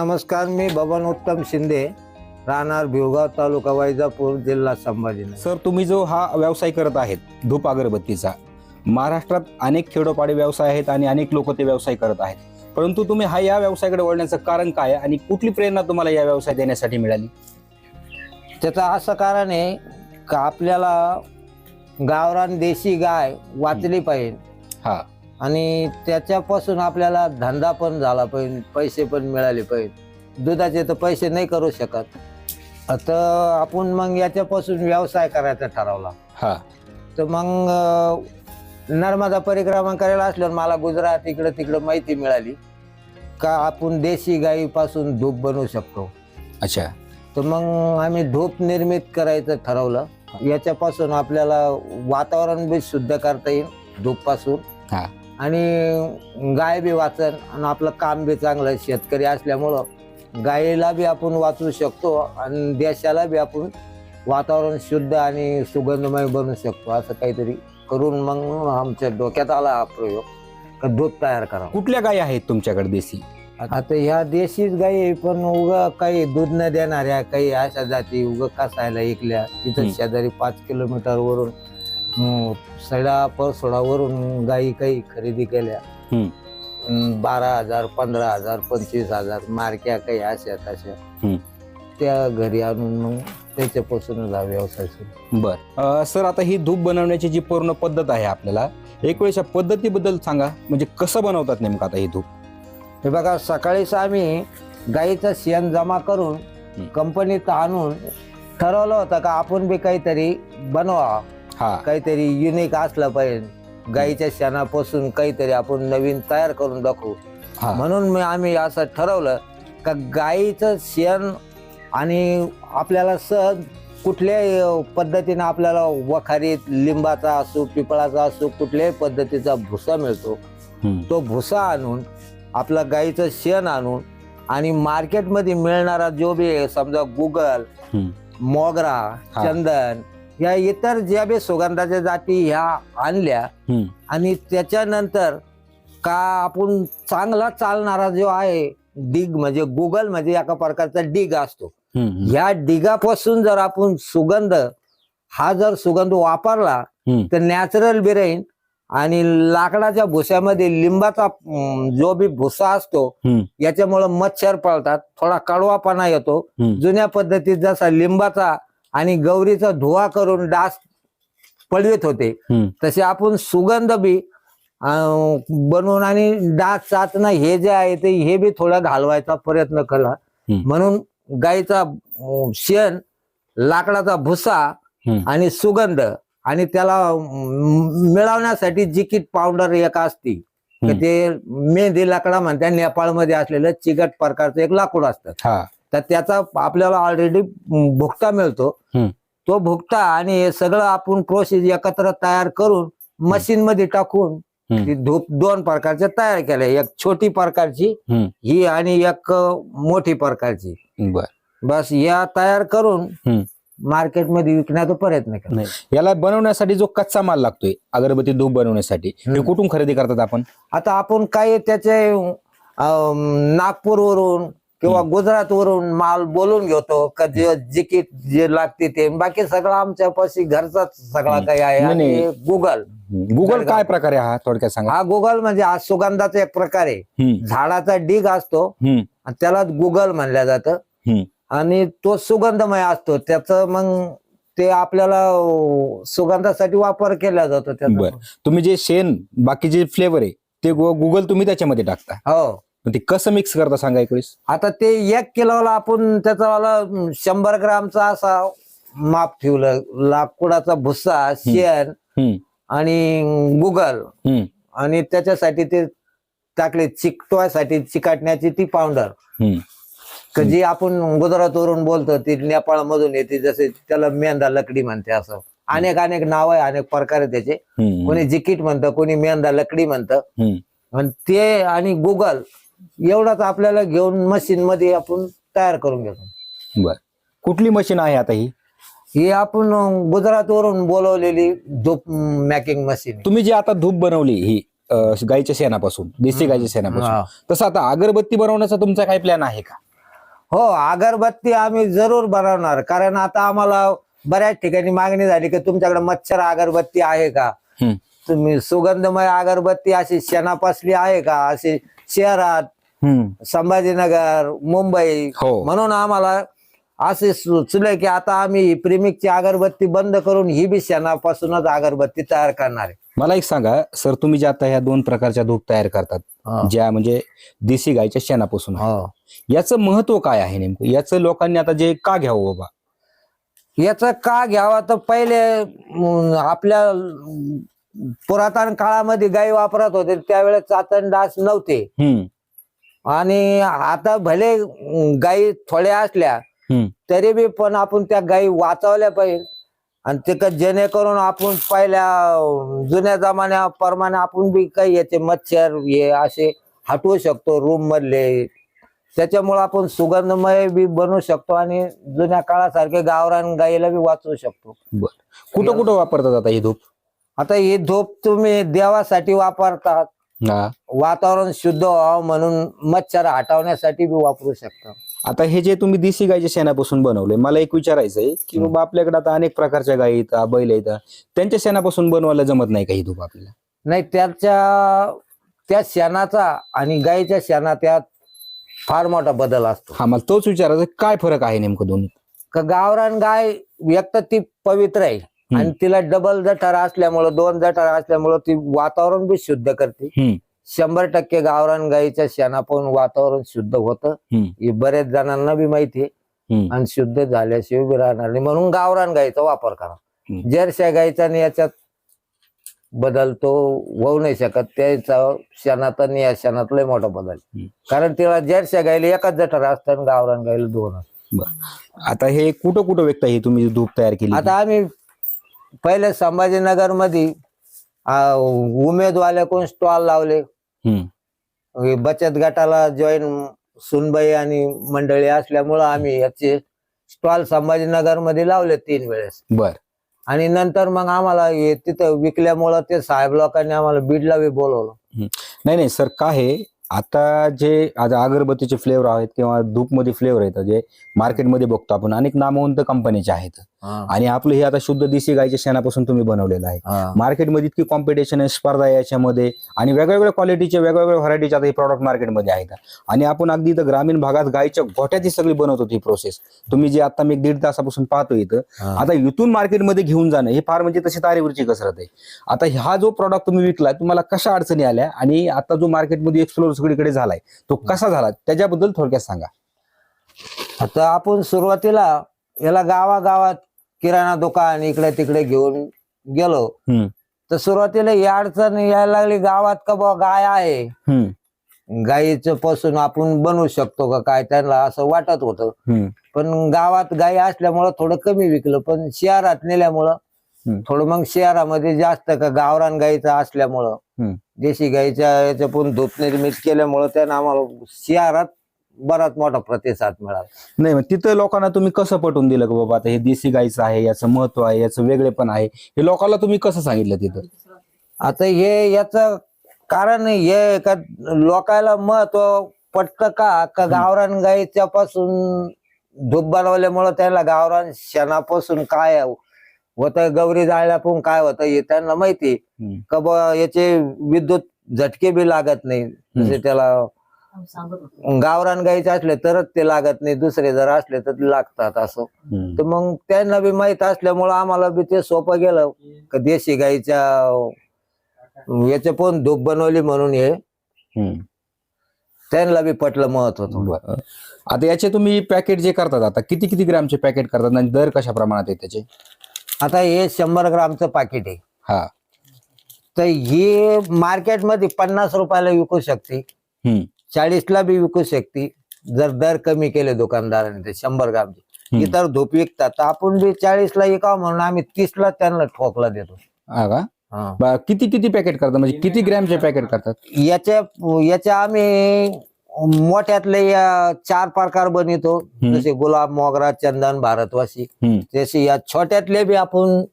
नमस्कार मी बबन उत्तम शिंदे राहणार भिवगाव तालुका वैजापूर जिल्हा संभाजीनगर. सर तुम्ही जो हा व्यवसाय करत आहेत धूप अगरबत्तीचा महाराष्ट्रात अनेक खेडोपाडी व्यवसाय आहेत आणि अनेक लोक ते व्यवसाय करत आहेत. परंतु तुम्ही हा या व्यवसायाकडे वळण्याचं कारण काय आणि कुठली प्रेरणा तुम्हाला या व्यवसाय देण्यासाठी मिळाली? त्याचं असं कारण आहे का आपल्याला गावरान देशी गाय वाचली पाहिजे. हा. आणि त्याच्यापासून आपल्याला धंदा पण झाला पाहिजे पैसे पण मिळाले पाहिजे. दुधाचे तर पैसे नाही करू शकत. आता आपण मग याच्यापासून व्यवसाय करायचा ठरवला. हा. तर मग नर्मदा परिक्रमा करायला असल्यावर मला गुजरात इकडं तिकडं माहिती मिळाली का आपण देशी गाईपासून धूप बनवू शकतो. अच्छा. तर मग आम्ही धूप निर्मित करायचं ठरवलं. याच्यापासून आपल्याला वातावरण बी शुद्ध करता येईल धूपपासून. हा. आणि गाय बी वाचन आणि आपलं काम बी चांगलं शेतकरी असल्यामुळं गायीला बी आपण वाचवू शकतो आणि देशाला बी आपण वातावरण शुद्ध आणि सुगंधमय बनवू शकतो. असं काहीतरी करून मग आमच्या डोक्यात आला हा प्रयोग. का दूध तयार करा. कुठल्या गायी आहेत तुमच्याकडे देशी? आता ह्या देशीच आहे, पण उग काही दूध न देणाऱ्या काही अशा जाती उग कसायला ऐकल्या तिथं. शेजारी पाच किलोमीटर वरून हम्म, सडा परसोडावरून गाई काही खरेदी केल्या. बारा हजार पंधरा हजार पंचवीस हजार मारक्या काही अशा तशा. त्या घरी आणून मग त्याच्यापासूनच हा व्यवसाय सुरू. बर. अं, सर आता ही धूप बनवण्याची जी पूर्ण पद्धत आहे आपल्याला एक वेळेस या पद्धतीबद्दल सांगा. म्हणजे कसं बनवतात नेमकं आता ही धूप? हे बघा सकाळीच आम्ही गाईचं शेण जमा करून. कंपनीत आणून ठरवलं होतं का आपण बी काहीतरी बनवा. हा काहीतरी युनिक असलं पाहिजे गाईच्या शेणापासून काहीतरी आपण नवीन तयार करून दाखवू हा म्हणून मी आम्ही असं ठरवलं का गाईचं शेण आणि आपल्याला सहज कुठल्याही अं, पद्धतीनं आपल्याला वखारीत लिंबाचा असो पिपळाचा असो कुठल्याही पद्धतीचा भुसा मिळतो हम्म. तो भुसा आणून आपला गाईचं शेण आणून आणि मार्केटमध्ये मिळणारा जो बी समजा गुगल हम्म. मोगरा हा. चंदन या इतर ज्या बी सुगंधाच्या जाती ह्या आणल्या हम्म. आणि त्याच्यानंतर का आपण चांगला चालणारा जो आहे डिग म्हणजे गुगल म्हणजे एका प्रकारचा डिग असतो हम्म. ह्या डिगापासून जर आपण सुगंध हा जर सुगंध वापरला हम्म. तर नॅचरल बी राहील आणि लाकडाच्या भुस्यामध्ये लिंबाचा अं, जो बी भुसा असतो हम्म. याच्यामुळं मच्छर पळतात थोडा कडवापणा येतो हम्म. जुन्या पद्धतीत जसा लिंबाचा आणि गौरीचा धुवा करून डास पळवीत होते. तसे आपण सुगंध बी बनवून आणि डास चाचणं हे जे आहे ते हे बी थोडा घालवायचा प्रयत्न केला. म्हणून गाईचा शेण लाकडाचा भुसा. आणि सुगंध आणि त्याला मिळवण्यासाठी जिकीट पावडर एक असती. ते मेहंदी लाकडा म्हणतात नेपाळमध्ये असलेलं चिकट प्रकारचं एक लाकूड असतं तर त्याचा आपल्याला ऑलरेडी भुकटा मिळतो. तो भुकटा आणि हे सगळं आपण प्रोसेस एकत्र तयार करून मशीन मध्ये टाकून धूप दोन प्रकारच्या तयार केल्या एक छोटी प्रकारची. ही आणि एक मोठी प्रकारची. बस या तयार करून. मार्केटमध्ये विकण्याचा प्रयत्न केला. नाही. याला बनवण्यासाठी जो कच्चा माल लागतोय अगरबत्ती धूप बनवण्यासाठी हे. कुठून खरेदी करतात आपण? आता आपण काही त्याचे नागपूर वरून किंवा गुजरात वरून माल बोलून घेतो जे जिकीट जे लागते ते. बाकी सगळं आमच्यापाशी घरचाच सगळा. काही आहे. आणि. गुगल. गुगल काय प्रकार आहे हा थोडक्यात सांगा? हा गुगल म्हणजे हा सुगंधाचा एक प्रकार आहे. झाडाचा डीग असतो. आणि त्याला गुगल म्हणलं जातं. आणि तो सुगंधमय असतो. त्याचं मग ते आपल्याला सुगंधासाठी वापर केला जातो त्याचा. तुम्ही जे शेण बाकीचे फ्लेवर आहे ते गुगल तुम्ही त्याच्यामध्ये टाकता. हो. मग ते कसं मिक्स करता सांगा एक वेळेस आता ते एक किलोला आपण त्याचा शंभर ग्रामचा असा माप ठेवलं लाकूडाचा भुस्सा शेण हम्म. आणि गुगल हम्म. आणि त्याच्यासाठी ते टाकले चिकटवायसाठी चिकाटण्याची ती पावडर हम्म. क जी आपण गुजरातवरून बोलतो ती नेपाळ मधून येते जसे त्याला मेंदा लकडी म्हणते असं अनेक अनेक नाव आहे अनेक प्रकार आहे त्याचे हम्म. कोणी जिकीट म्हणतं कोणी मेंदा लकडी म्हणतं हम्म. आणि ते आणि गुगल एवढाच आपल्याला घेऊन मशीन मध्ये आपण तयार करून घेतो. बर. कुठली मशीन आहे आता ही? ही आपण गुजरातवरून बोलवलेली धूप मॅकिंग मशीन तुम्ही जी आता धूप बनवली ही अं, गाईच्या शेणापासून देशी गाईच्या शेणापासून. तसं आता अगरबत्ती बनवण्याचा तुमचा काही प्लॅन आहे का? हो अगरबत्ती आम्ही जरूर बनवणार कारण आता आम्हाला बऱ्याच ठिकाणी मागणी झाली की तुमच्याकडे मच्छर अगरबत्ती आहे का? हम्म. तुम्ही सुगंधमय अगरबत्ती अशी शेणापासली आहे का? अशी शहरात संभाजीनगर मुंबई हो. म्हणून आम्हाला असे सुचलंय की आता आम्ही ही प्रेमिकची अगरबत्ती बंद करून ही बी शेणापासूनच अगरबत्ती तयार करणार आहे. मला एक सांगा सर तुम्ही जे आता ह्या दोन प्रकारच्या धूप तयार करतात हो. ज्या म्हणजे देशी गाईच्या शेणापासून. हो. याचं महत्त्व काय आहे नेमकं? याचं लोकांनी आता जे का घ्यावं बाबा? याच का घ्यावा? तर पहिले आपल्या पुरातन काळामध्ये गाई वापरत होते त्यावेळेस चातण डास नव्हते. आणि आता भले गाई थोड्या असल्या. तरी बी पण आपण त्या गाई वाचवल्या पाहिजे. आणि ते क- जेणेकरून आपण पहिल्या जुन्या जमान्याप्रमाणे आपण बी काही याचे मच्छर हे असे हटवू शकतो रूम मधले. त्याच्यामुळे आपण सुगंधमय बी बनवू शकतो आणि जुन्या काळासारखे गावरान गाईला बी वाचवू शकतो. कुठं कुठं वापरतात आता ही धूप? आता ही धूप तुम्ही देवासाठी वापरतात. हा. वातावरण शुद्ध व्हावं म्हणून मच्छर हटवण्यासाठी बी वापरू शकता आता हे जे तुम्ही देशी गाईच्या शेणापासून बनवले मला एक विचारायचं आहे की बाबा आपल्याकडे आता अनेक प्रकारच्या गायी येतात बैल येतात त्यांच्या शेणापासून बनवायला जमत नाही का ही धूप आपल्याला? नाही त्याच्या त्या शेणाचा आणि गाईच्या शेणात यात फार मोठा बदल असतो. हा मला तोच विचारायचा काय फरक आहे नेमकं दोन्ही का गावरान गाय एक तर ती पवित्र आहे. आणि तिला डबल जठर असल्यामुळं दोन जठर असल्यामुळं ती वातावरण बी शुद्ध करते. शंभर टक्के गावरान गाईच्या शेणापासून वातावरण शुद्ध होतं. हे बरेच जणांना बी माहिती आहे. आणि शुद्ध झाल्याशिवाय बी राहणार नाही म्हणून गावरान गाईचा वापर करा. जर्शा गाईचा आणि याच्यात बदल तो होऊ नाही शकत त्याचा क्षणात आणि या क्षणात लय मोठा बदल. कारण तिला जर्शा गाईला एकच जठर असतं आणि गावरान गाईला दोन असतात. आता हे कुठं कुठं व्यक्त ही तुम्ही धूप तयार केली आता आम्ही पहिले संभाजीनगरमध्ये उमेदवाल्याकडून स्टॉल लावले. हे बचत गटाला जॉईन सुनबाई आणि मंडळी असल्यामुळं आम्ही याचे स्टॉल संभाजीनगरमध्ये लावले तीन वेळेस. बर. आणि नंतर मग आम्हाला हे तिथं विकल्यामुळं ते साहेब लोकांनी आम्हाला बीडला बी बोलवलं. नाही नाही सर काय आहे आता जे आता अगरबत्तीचे फ्लेवर आहेत किंवा धूपमध्ये फ्लेवर आहेत जे मार्केटमध्ये बघतो आपण अनेक नामवंत कंपनीचे आहेत. आणि आपलं हे आता शुद्ध देशी गायच्या शेणापासून तुम्ही बनवलेलं आहे. मार्केटमध्ये इतकी कॉम्पिटिशन आहे स्पर्धा आहे याच्यामध्ये आणि वेगवेगळ्या क्वालिटीचे वेगवेगळ्या व्हरायटीचे आता हे प्रॉडक्ट मार्केटमध्ये आहेत. आणि आपण अगदी इथं ग्रामीण भागात गायच्या गोट्यात ही सगळी बनवतो ही प्रोसेस तुम्ही जे आता मी एक दीड तासापासून पाहतो इथं. आता इथून मार्केटमध्ये घेऊन जाणं हे फार म्हणजे तशी तारेवरची कसरत आहे. आता हा जो प्रॉडक्ट तुम्ही विकला तुम्हाला कशा अडचणी आल्या आणि आता जो मार्केटमध्ये एक्सप्लोर सगळीकडे झालाय तो कसा झाला? त्याच्याबद्दल थोडक्यात सांगा. आता आपण सुरुवातीला याला गावागावात किराणा दुकान इकडे तिकडे घेऊन गेलो. तर सुरुवातीला ही अडचण यायला लागली गावात का बुवा गाय आहे गाईचं पासून आपण बनवू शकतो का काय त्यांना असं वाटत होतं पण गावात गाई असल्यामुळं थोडं कमी विकलं पण शहरात नेल्यामुळं. थोडं मग शहरामध्ये जास्त का गावरान गाईचं असल्यामुळं. देशी गाईच्या याच्या पण धूप निर्मित केल्यामुळं त्यानं आम्हाला शहरात बराच मोठा प्रतिसाद मिळाला. नाही मग तिथं लोकांना तुम्ही कसं पटवून दिलं की बाबा आता हे देशी गाईचं आहे याचं महत्त्व आहे याचं वेगळेपण आहे? हे लोकांना तुम्ही कसं सांगितलं तिथं? आता हे याच कारण हे का लोकायला महत्त्व पटत का? का गावरान गाईच्या पासून धूप बनवल्यामुळं त्याला गावरान शेणापासून काय होतं गौरी जाळल्यापासून काय होतं हे त्यांना माहिती. का याचे विद्युत झटके बी लागत नाही. जसे त्याला गावरान गाईचे असले तरच ते लागत नाही दुसरे जर असले तर ते लागतात असं. तर मग त्यांना बी माहीत असल्यामुळं आम्हाला बी ते सोपं गेलं. का देशी गाईच्या याचे पण धूप बनवली म्हणून हे. त्यांना बी पटलं महत्त्व. आता याचे तुम्ही पॅकेट जे करतात आता किती किती ग्रॅमचे पॅकेट करतात आणि दर कशा प्रमाणात आहे त्याचे? आता हे शंभर ग्रामचं पाकिट आहे. हा. तर हे मार्केटमध्ये पन्नास रुपयाला विकू शकते. चाळीसला बी विकू शकते. जर दर कमी केले दुकानदाराने ते शंभर ग्रामचे. इतर धूप विकतात. तर आपण बी चाळीसला विकावं म्हणून आम्ही तीसला त्यांना ठोकला देतो. हा का. बा- किती किती पॅकेट करतात म्हणजे किती ग्रॅमचे पॅकेट करतात? याच्या याच्या आम्ही मोठ्यातले या चार प्रकार बनवतो. जसे गुलाब मोगरा चंदन भारतवासी. हम्म. तसे या छोट्यातले बी आपण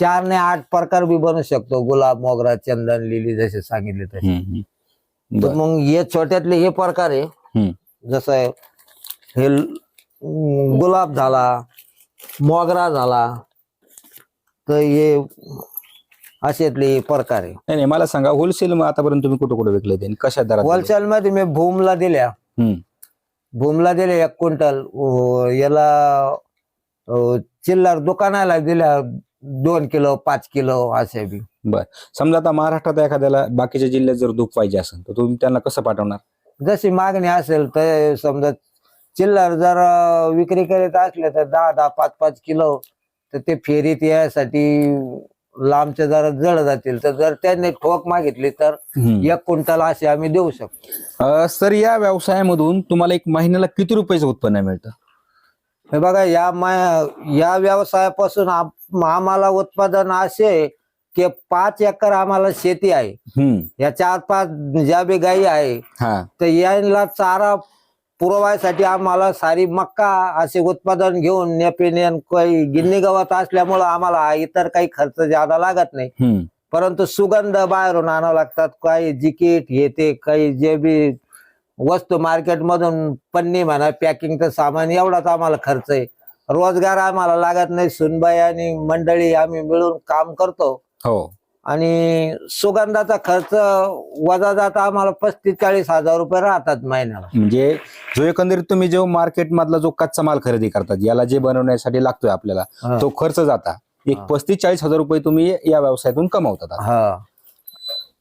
चार ने आठ प्रकार बी बनवू शकतो. गुलाब मोगरा चंदन लिली जसे सांगितले तसे. हम्म, हम्म. तर. मग हे छोट्यातले हे प्रकार आहे. जसं आहे हे गुलाब झाला मोगरा झाला तर हे असेतले प्रकार आहे नाही नाही मला सांगा होलसेल आतापर्यंत तुम्ही कुठं कुठं विकले ते कशा दरात? होलसेल मध्ये मी भूमला दिल्या हम्म. भूमला दिले एक क्विंटल अं, याला अं, चिल्लर दुकानाला दिल्या दोन किलो पाच किलो असे बी. समजा आता महाराष्ट्रात एखाद्याला बाकीच्या जिल्ह्यात जर दूध पाहिजे असेल तर तुम्ही त्यांना कसं पाठवणार? जशी मागणी असेल तर समजा चिल्लर जर अं, विक्री करीत असले तर दहा दहा पाच पाच किलो तर ते फेरीत यासाठी लांबचे जरा जड जातील तर जर त्यांनी ठोक मागितली तर एक क्विंटल असे आम्ही देऊ शकतो. अं, सर या व्यवसायामधून तुम्हाला एक महिन्याला किती रुपयाचं उत्पन्न मिळतं? हे बघा या मा- या व्यवसायापासून आम- आम्हाला उत्पादन असे की पाच एकर आम्हाला शेती आहे. या चार पाच ज्या बी गायी आहे तर यांना चारा पुरवायसाठी आम्हाला सारी मक्का असे उत्पादन घेऊन नेपिनियन काही गिन्नी गवत असल्यामुळं आम्हाला इतर काही खर्च ज्यादा लागत नाही. परंतु सुगंध बाहेरून आणावं लागतात काही जिकीट हे ते काही जे बी वस्तू मार्केट मधून पन्नी म्हणा पॅकिंगचं सामान एवढाच आम्हाला खर्च आहे. रोजगार आम्हाला लागत नाही. सुनबाई आणि मंडळी आम्ही मिळून काम करतो. हो. आणि सुगंधाचा खर्च वजा जाता आम्हाला पस्तीस चाळीस हजार रुपये राहतात महिन्याला. म्हणजे जो एकंदरीत तुम्ही जो मार्केट मधला जो कच्चा माल खरेदी करतात याला जे बनवण्यासाठी लागतोय आपल्याला हा. तो खर्च जाता. एक हा. पस्तीस चाळीस हजार रुपये तुम्ही या व्यवसायातून कमावतात हा.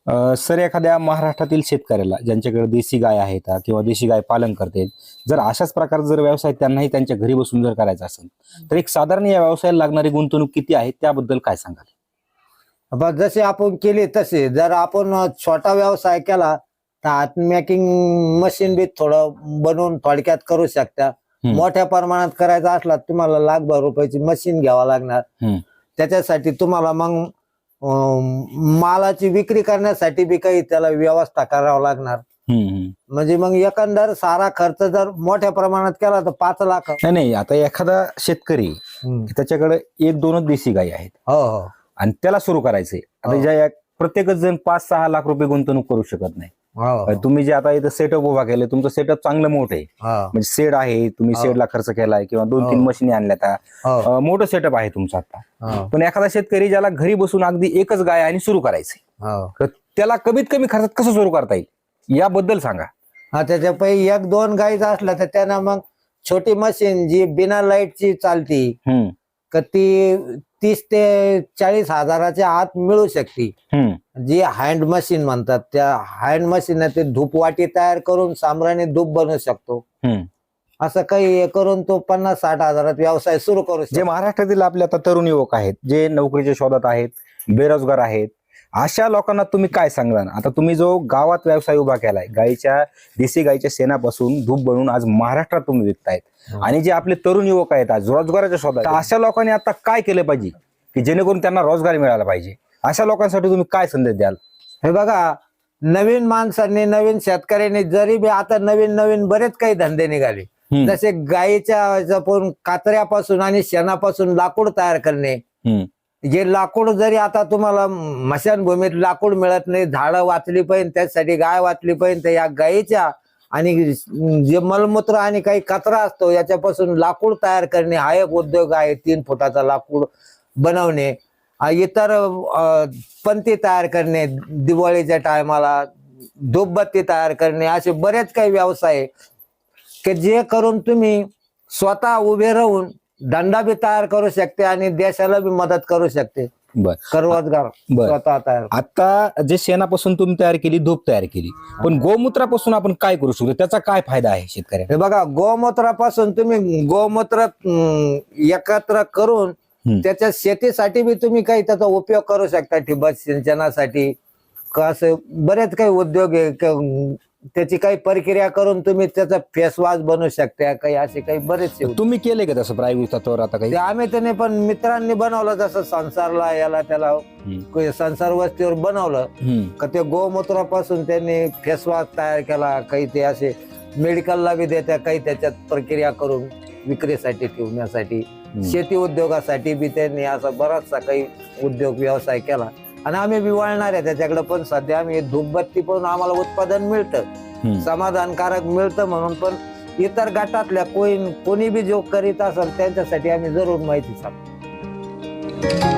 सर एखाद्या महाराष्ट्रातील शेतकऱ्याला ज्यांच्याकडे देशी गाय आहेत किंवा देशी गाय पालन करते जर अशाच प्रकारचा जर व्यवसाय त्यांनाही त्यांच्या घरी बसून जर करायचा असेल तर एक साधारण या व्यवसायाला लागणारी गुंतवणूक किती आहे? त्याबद्दल काय सांगाल? जसे आपण केले तसे. जर आपण छोटा व्यवसाय केला तर मेकिंग मशीन बी थोडं बनवून थोडक्यात करू शकता. मोठ्या प्रमाणात करायचा असला तर तुम्हाला लाखभर रुपयाची मशीन घ्यावा लागणार. त्याच्यासाठी तुम्हाला मग मालाची विक्री करण्यासाठी बी काही त्याला व्यवस्था करावं लागणार. म्हणजे मग एकंदर सारा खर्च जर मोठ्या प्रमाणात केला तर पाच लाख नाही नाही आता एखादा शेतकरी. त्याच्याकडे एक दोनच देशी गायी आहेत हो हो आणि त्याला सुरू करायचंय आता हो. ज्या प्रत्येकच जण पाच सहा लाख रुपये गुंतवणूक करू शकत नाही तुम्ही जे आता इथं सेटअप उभा केले तुमचं सेटअप चांगलं मोठं आहे. म्हणजे सेड आहे तुम्ही. सेडला खर्च केलाय किंवा दोन तीन हो. मशिनी आणल्यात हो. मोठं सेटअप आहे तुमचं आता. पण एखादा शेतकरी ज्याला घरी बसून अगदी एकच गाय आणि सुरू करायचंय हो. त्याला कमीत कमी खर्चात कसं सुरू करता येईल? याबद्दल सांगा. हा त्याच्या पैकी एक दोन गाईचा असला तर त्यांना मग छोटी मशीन जी बिना लाईटची चालती का ती तीस ते चाळीस हजाराच्या आत मिळू शकते. जी हँड मशीन म्हणतात त्या हँड मशीन ते धूप वाटी तयार करून सामराने धूप बनवू शकतो. असं काही हे करून तो पन्नास साठ हजारात व्यवसाय सुरू करू जे महाराष्ट्रातील आपले आता तरुण युवक आहेत जे नोकरीच्या शोधात आहेत बेरोजगार आहेत अशा लोकांना तुम्ही काय सांगणार? आता तुम्ही जो गावात व्यवसाय उभा केलाय गाईच्या देशी गाईच्या शेणापासून धूप बनवून आज महाराष्ट्रात तुम्ही विकतायत. हो. आणि जे आपले तरुण युवक आहेत आज रोजगाराच्या शोधात अशा लोकांनी आता काय केलं पाहिजे? की जेणेकरून त्यांना रोजगार मिळाला पाहिजे. अशा लोकांसाठी तुम्ही काय संदेश द्याल? हे बघा नवीन माणसांनी नवीन शेतकऱ्यांनी जरी बी आता नवीन नवीन बरेच काही धंदे निघाले. जसे गायीच्या जपून कातऱ्यापासून आणि शेणापासून लाकूड तयार करणे. जे लाकूड जरी आता तुम्हाला मशानभूमीत लाकूड मिळत नाही झाडं वाचली पाहिजे त्यासाठी गाय वाचली पाहिजे तर या गायीच्या आणि जे मलमूत्र आणि काही कचरा असतो याच्यापासून लाकूड तयार करणे हा एक उद्योग आहे तीन फुटाचा लाकूड बनवणे. इतर पंती तयार करणे दिवाळीच्या टायमाला धूपबत्ती तयार करणे असे बरेच काही व्यवसाय आहे. की जे करून तुम्ही स्वतः उभे राहून धंदा बी तयार करू शकते आणि देशाला बी मदत करू शकते. बर. रोजगार स्वतः तयार आता जे शेणापासून तुम्ही तयार केली धूप तयार केली पण गोमूत्रापासून आपण काय करू शकतो? त्याचा काय फायदा आहे शेतकऱ्याला हे बघा गोमूत्रापासून तुम्ही गोमूत्र एकत्र करून. त्याच्या शेतीसाठी बी तुम्ही काही त्याचा उपयोग करू शकता ठिबक सिंचनासाठी. असं बरेच काही उद्योग त्याची काही प्रक्रिया करून तुम्ही त्याचा फेस वॉश बनवू शकता काही असे काही बरेचसे. तुम्ही केले का तसं प्रायोगिक तत्वावर आता काही ते आम्ही त्याने पण मित्रांनी बनवलं जसं संसारला याला त्याला हम्म. संसार वस्तीवर बनवलं हम्म. का ते गोमूत्रापासून त्यांनी फेस वॉश तयार केला काही ते असे मेडिकलला बी देत्या काही त्याच्यात प्रक्रिया करून विक्रीसाठी ठेवण्यासाठी शेती उद्योगासाठी बी त्यांनी असा बराचसा काही उद्योग व्यवसाय केला आणि आम्ही बी वळणार आहे. त्याच्याकडे पण सध्या आम्ही धूपबत्ती पण आम्हाला उत्पादन मिळतं. समाधानकारक मिळतं म्हणून पण इतर गटातल्या कोणी कोणी बी जो करीत असेल त्यांच्यासाठी आम्ही जरूर माहिती सांगतो.